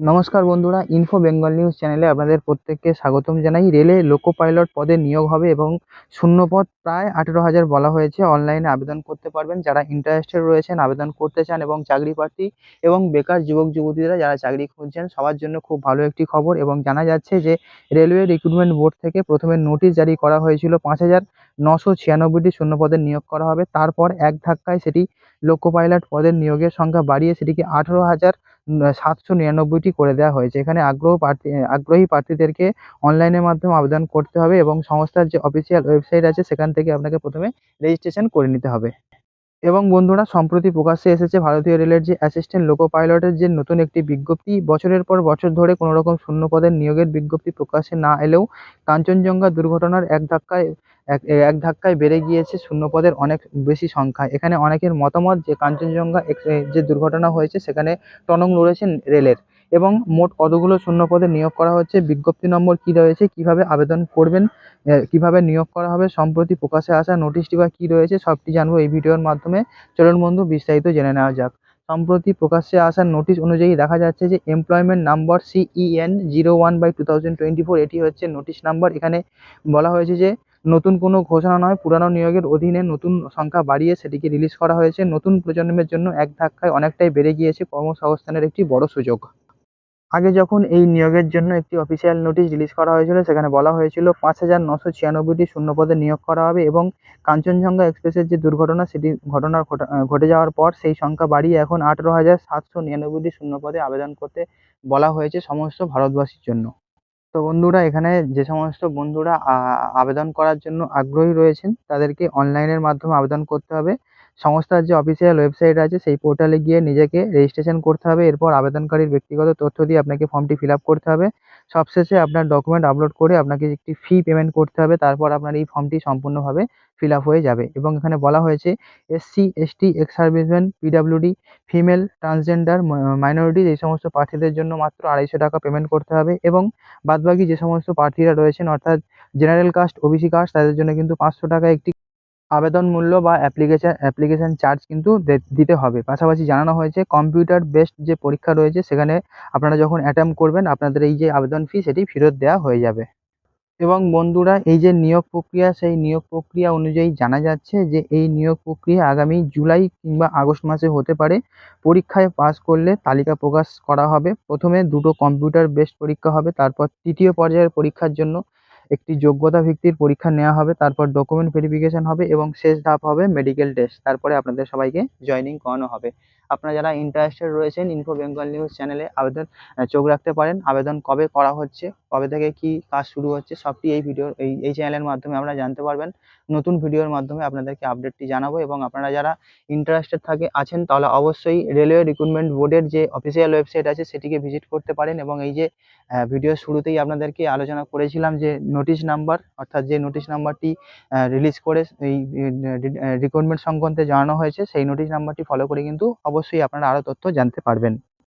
নমস্কার বন্ধুরা info Bengal news চ্যানেলে আপনাদের প্রত্যেককে স্বাগতম জানাই। রেলে লোকো পাইলট পদে নিয়োগ হবে এবং শূন্য পদ প্রায় আঠেরো হাজার বলা হয়েছে। অনলাইনে আবেদন করতে পারবেন। যারা ইন্টারেস্টেড রয়েছেন, আবেদন করতে চান এবং চাকরি প্রার্থী এবং বেকার যুবক, যুবতীরা যারা চাকরি খুঁজছেন, সবার জন্য খুব ভালো একটি খবর এবং জানা যাচ্ছে যে রেলওয়ে রিক্রুটমেন্ট বোর্ড থেকে প্রথমে নোটিশ জারি করা হয়েছিল পাঁচ হাজার নশো ছিয়ানব্বইটি শূন্য পদের নিয়োগ করা হবে। তারপর এক ধাক্কায় সেটি লোকো পাইলট পদের নিয়োগের সংখ্যা বাড়িয়ে সেটিকে আঠেরো হাজার সাতশো নিরানব্বইটি করে দেওয়া হয়েছে। এখানে আগ্রহ প্রার্থী, আগ্রহী প্রার্থীদেরকে অনলাইনের মাধ্যমে আবেদন করতে হবে এবং সংস্থার যে অফিসিয়াল ওয়েবসাইট আছে, সেখান থেকে আপনাকে প্রথমে রেজিস্ট্রেশন করে নিতে হবে। এবং বন্ধুরা, সম্প্রতি প্রকাশ্যে এসেছে ভারতীয় রেলের যে অ্যাসিস্ট্যান্ট লোকো পাইলটের যে নতুন একটি বিজ্ঞপ্তি। বছরের পর বছর ধরে কোনো রকম শূন্য পদের নিয়োগের বিজ্ঞপ্তি প্রকাশ্যে না এলেও কাঞ্চনজঙ্ঘা দুর্ঘটনার এক ধাক্কায়, এক এক ধাক্কায় বেড়ে গিয়েছে শূন্য পদের অনেক বেশি সংখ্যা। এখানে অনেকের মতামত যে কাঞ্চনজঙ্ঘা যে দুর্ঘটনা হয়েছে সেখানে টনক নড়েছেন রেলের। এবং মোট কতগুলো শূন্য পদে নিয়োগ করা হচ্ছে, বিজ্ঞপ্তি নম্বর কী রয়েছে, কীভাবে আবেদন করবেন কীভাবে নিয়োগ করা হবে, সম্প্রতি প্রকাশে আসা নোটিশটি বা কী রয়েছে, সবটি জানব এই ভিডিওর মাধ্যমে। চলুন বন্ধু, বিস্তারিত জেনে নেওয়া যাক। সম্প্রতি প্রকাশ্যে আসা নোটিশ অনুযায়ী দেখা যাচ্ছে যে employment number CEN zero one by two thousand twenty four এটি হচ্ছে নোটিশ নাম্বার। এখানে বলা হয়েছে যে, নতুন কোনো ঘোষণা নয়, পুরানো নিয়োগের অধীনে নতুন সংখ্যা বাড়িয়ে সেটিকে রিলিজ করা হয়েছে। নতুন প্রজন্মের জন্য এক ধাক্কায় অনেকটাই বেড়ে গিয়েছে কর্মসংস্থানের একটি বড় সুযোগ। আগে যখন এই নিয়োগের জন্য একটি অফিসিয়াল নোটিশ রিলিজ করা হয়েছিল, সেখানে বলা হয়েছিল পাঁচ হাজার নশো ছিয়ানব্বইটি শূন্য পদে নিয়োগ করা হবে এবং কাঞ্চনজঙ্ঘা এক্সপ্রেসের যে দুর্ঘটনা, সেটি ঘটনা ঘটা- যাওয়ার পর সেই সংখ্যা বাড়িয়ে এখন আঠেরো হাজার সাতশো নিরানব্বইটি শূন্য পদে আবেদন করতে বলা হয়েছে সমস্ত ভারতবাসীর জন্য। তো বন্ধুরা, এখানে যে সমস্ত বন্ধুরা আবেদন করার জন্য আগ্রহী রয়েছেন, তাদেরকে অনলাইনের মাধ্যমে আবেদন করতে হবে। সংস্থার যে অফিসিয়াল ওয়েবসাইট আছে, সেই পোর্টালে গিয়ে নিজেকে রেজিস্ট্রেশন করতে হবে। এরপর আবেদনকারীর ব্যক্তিগত তথ্য দিয়ে আপনাকে ফর্মটি ফিল আপ করতে হবে। সবশেষে আপনার ডকুমেন্ট আপলোড করে আপনাকে একটি ফি পেমেন্ট করতে হবে। তারপর আপনার এই ফর্মটি সম্পূর্ণভাবে ফিল আপ হয়ে যাবে। এবং এখানে বলা হয়েছে SC ST ex serviceman PWD female transgender minority এই সমস্ত প্রার্থীদের জন্য মাত্র আড়াইশো টাকা পেমেন্ট করতে হবে। এবং বাদবাকি যে সমস্ত প্রার্থীরা রয়েছেন, অর্থাৎ জেনারেল কাস্ট ওবিসি কাস্ট তাদের জন্য কিন্তু পাঁচশো টাকা একটি আবেদন মূল্য বা অ্যাপ্লিকেশন অ্যাপ্লিকেশন চার্জ কিন্তু দিতে হবে। পাশাপাশি জানানো হয়েছে কম্পিউটার বেসড যে পরীক্ষা রয়েছে, সেখানে আপনারা যখন অ্যাটেম্প করবেন, আপনাদের এই যে আবেদন ফি সেটি ফেরত দেওয়া হয়ে যাবে। এবং বন্ধুরা, এই যে নিয়োগ প্রক্রিয়া, সেই নিয়োগ প্রক্রিয়া অনুযায়ী জানা যাচ্ছে যে, এই নিয়োগ প্রক্রিয়া আগামী জুলাই কিংবা আগস্ট মাসে হতে পারে। পরীক্ষায় পাস করলে তালিকা প্রকাশ করা হবে। প্রথমে দুটো কম্পিউটার বেসড পরীক্ষা হবে, তারপর তৃতীয় পর্যায়ের পরীক্ষার জন্য একটি যোগ্যতা ভিত্তির পরীক্ষা নেওয়া হবে, তারপর ডকুমেন্ট ভেরিফিকেশন হবে এবং শেষ ধাপ হবে মেডিকেল টেস্ট তারপরে আপনাদের সবাইকে জয়েনিং করানো হবে। আপনারা যারা ইন্টারেস্টেড রয়েছেন ইনফো বেঙ্গল নিউজ চ্যানেলে আবেদন চোখ রাখতে পারেন। আবেদন কবে করা হচ্ছে, কবে থেকে কি কাজ শুরু হচ্ছে, সবটি এই ভিডিও এই এই চ্যানেলের মাধ্যমে আপনারা জানতে পারবেন। নতুন ভিডিওর মাধ্যমে আপনাদেরকে আপডেটটি জানাব এবং আপনারা যারা ইন্টারেস্টেড থাকে, আছেন, তাহলে অবশ্যই রেলওয়ে রিক্রুটমেন্ট বোর্ডের যে অফিসিয়াল ওয়েবসাইট আছে, সেটিকে ভিজিট করতে পারেন এবং এই যে ভিডিও শুরুতেই আপনাদেরকে আলোচনা করেছিলাম যে নোটিশ নাম্বার অর্থাৎ যে নোটিশ নাম্বারটি রিলিজ করে, এই রিক্রুটমেন্ট সংক্রান্তে জানানো হয়েছে, সেই নোটিশ নাম্বারটি ফলো করে কিন্তু অবশ্যই আপনারা আরও তথ্য জানতে পারবেন।